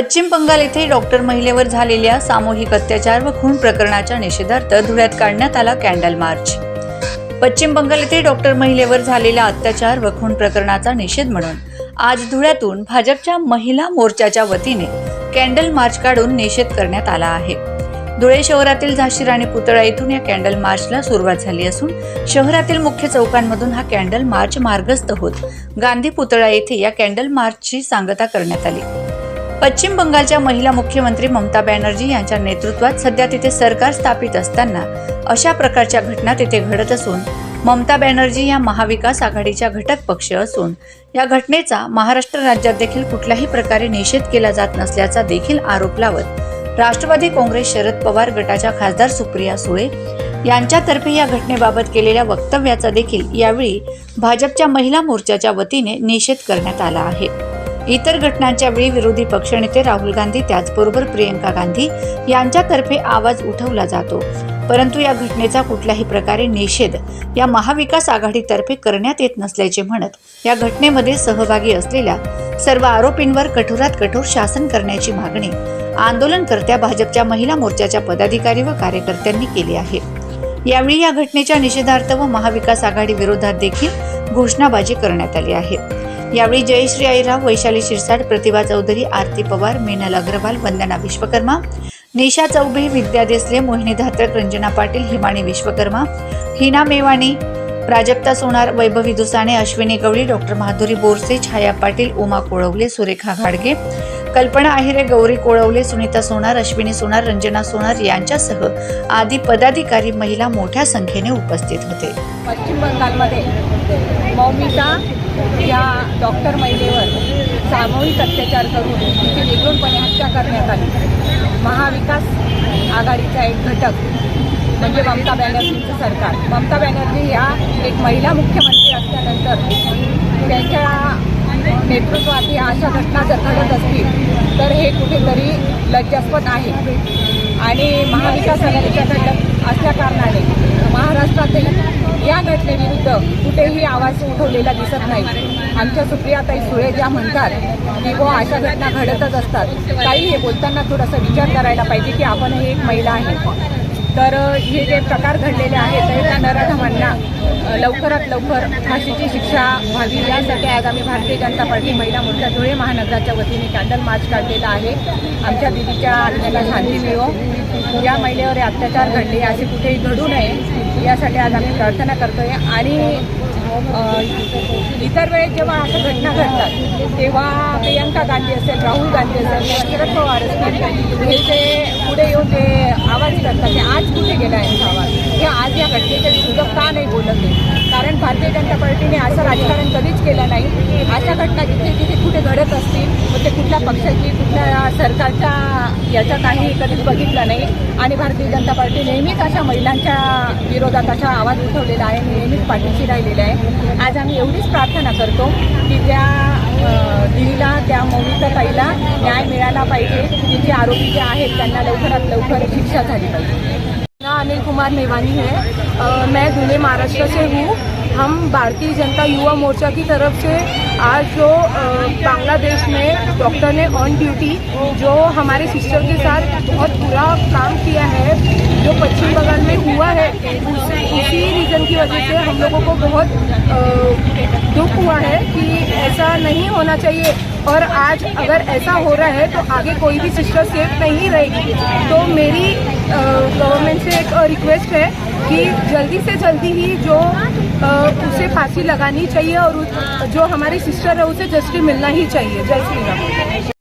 पश्चिम बंगाल येथे डॉक्टर महिलेवर झालेल्या सामूहिक अत्याचार व खून प्रकरणाच्या निषेधार्थ धुळ्यात काढण्यात आला कॅन्डल मार्च. पश्चिम बंगाल येथे डॉक्टर महिलेवर झालेला अत्याचार व खून प्रकरणाचा निषेध म्हणून आज धुळ्यातून भाजपच्या महिला मोर्चाच्या वतीने कॅन्डल मार्च काढून निषेध करण्यात आला आहे. धुळे शहरातील झाशी राणी पुतळा येथून या कॅन्डल मार्चला सुरुवात झाली असून शहरातील मुख्य चौकांमधून हा कॅन्डल मार्च मार्गस्थ होत गांधी पुतळा येथे या कॅन्डल मार्चची सांगता करण्यात आली. पश्चिम बंगालच्या महिला मुख्यमंत्री ममता बॅनर्जी यांच्या नेतृत्वात सध्या तिथे सरकार स्थापित असताना अशा प्रकारच्या घटना तिथे घडत असून ममता बॅनर्जी या महाविकास आघाडीच्या घटक पक्ष असून या घटनेचा महाराष्ट्र राज्यात देखील कुठल्याही प्रकारे निषेध केला जात नसल्याचा देखील आरोप लावत राष्ट्रवादी काँग्रेस शरद पवार गटाच्या खासदार सुप्रिया सुळे यांच्यातर्फे या घटनेबाबत केलेल्या वक्तव्याचा देखील यावेळी भाजपच्या महिला मोर्चाच्या वतीने निषेध करण्यात आला आहे. इतर घटनांच्या वेळी विरोधी पक्षनेते राहुल गांधी त्याचबरोबर प्रियंका गांधी यांच्यातर्फे आवाज उठवला जातो. परंतु या घटनेचा कुठल्याही प्रकारे निषेध या महाविकास आघाडीतर्फे करण्यात येत नसल्याचे म्हणत या घटनेमध्ये सहभागी असलेल्या सर्व आरोपींवर कठोरात कठोर शासन करण्याची मागणी आंदोलनकर्त्या भाजपच्या महिला मोर्चाच्या पदाधिकारी व कार्यकर्त्यांनी केली आहे. यावेळी या घटनेच्या निषेधार्थ व महाविकास आघाडी विरोधात देखील घोषणाबाजी करण्यात आली आहे. यावेळी जयश्री आईराव वैशाली शिरसाट प्रतिभा चौधरी आरती पवार मेनल अग्रवाल वंदना विश्वकर्मा निशा चौबे विद्या देसले मोहिनी धात्रक रंजना पाटील हिमाणी विश्वकर्मा हिना मेवाणी प्राजक्ता सोनार वैभवी दुसाणे अश्विनी गवळी डॉक्टर माधुरी बोरसे छाया पाटील उमा कोळवले सुरेखा घाडगे कल्पना आहिरे गौरी कोळवले सुनीता सोनार अश्विनी सोनार रंजना सोनार यांच्यासह आदी पदाधिकारी महिला मोठ्या संख्येने उपस्थित होते. पश्चिम बंगालमध्ये अमिता या डॉक्टर महिलेवर सामूहिक अत्याचार करून तिची वेगळूनपणे हत्या करण्यात आली. महाविकास आघाडीचा एक घटक म्हणजे ममता बॅनर्जीचं सरकार. ममता बॅनर्जी या एक महिला मुख्यमंत्री असल्यानंतर त्यांच्या नेतृत्वात या अशा घटना जर घडत असतील तर हे कुठेतरी लज्जास्पद आहे. आणि महाविकास आघाडीचा घटक असल्याकारणाने महाराष्ट्रातील या घटनेविरुद्ध कुठेही आवाज उठवलेला दिसत नाही. आमच्या सुप्रियाताई सुळे ज्या म्हणतात की हो अशा घटना घडतच असतात काही हे बोलताना थोडासा विचार करायला पाहिजे की आपण ही एक महिला आहे. तर हे जे प्रकार घडलेले आहेत तर त्या नराधमांना लवकरात लवकर फाशीची शिक्षा व्हावी. यासाठी आज आम्ही भारतीय जनता पार्टी महिला मोर्चा धुळे महानगराच्या वतीने कॅन्डल मार्च काढलेला आहे. आमच्या दिदीच्या आत्म्याला शांती मिळो. या महिलेवर अत्याचार घडले असे कुठेही घडू नये. यासाठी आज आम्ही प्रार्थना करतोय. आणि इतर वेळेस जेव्हा अशा घटना घडतात तेव्हा प्रियंका गांधी असेल राहुल गांधी असेल शरद पवार असतील हे जे पुढे येऊन जे आवाज करतात ते आज कुठे गेला यांचा आवाज? हे आज या घटनेच्या विरुद्ध का नाही बोलत आहे कारण भारतीय जनता पार्टीने असं राजकारण कधीच केलं नाही. अशा घटना जिथे जिथे कुठे घडत असतील मग ते कुठल्या पक्षाची कुठल्या सरकारच्या याच्यात आम्ही कधीच बघितलं नाही. आणि भारतीय जनता पार्टी नेहमीच अशा महिलांच्या विरोधात असा आवाज उठवलेला आहे नेहमीच पाठीशी राहिलेला आहे. आज आम्ही एवढीच प्रार्थना करतो की त्या अ, दिदीला त्या मौलिका ताईला न्याय मिळाला पाहिजे. तिचे आरोपी जे आहेत त्यांना लवकरात लवकर शिक्षा झाली पाहिजे. ना अनिल कुमार मेवानी है. मैं धुले महाराष्ट्र से हूँ. हम भारतीय जनता युवा मोर्चा की तरफ से आज जो बांग्लादेश में डॉक्टर ने ऑन ड्यूटी जो हमारे सिस्टर के साथ बहुत बुरा काम किया है, जो पश्चिम बंगाल में हुआ है उस- रीज़न की वजह से हम लोगों को बहुत दुख हुआ है कि ऐसा नहीं होना चाहिए। और आज अगर ऐसा हो रहा है तो आगे कोई भी सिस्टर सेफ़ नहीं रहेगी। तो मेरी गवर्नमेंट से एक रिक्वेस्ट है कि जल्दी से जल्दी ही जो आ, उसे फांसी लगानी चाहिए और जो हमारी सिस्टर है उसे जस्टिस मिलना ही चाहिए। जय श्री राम।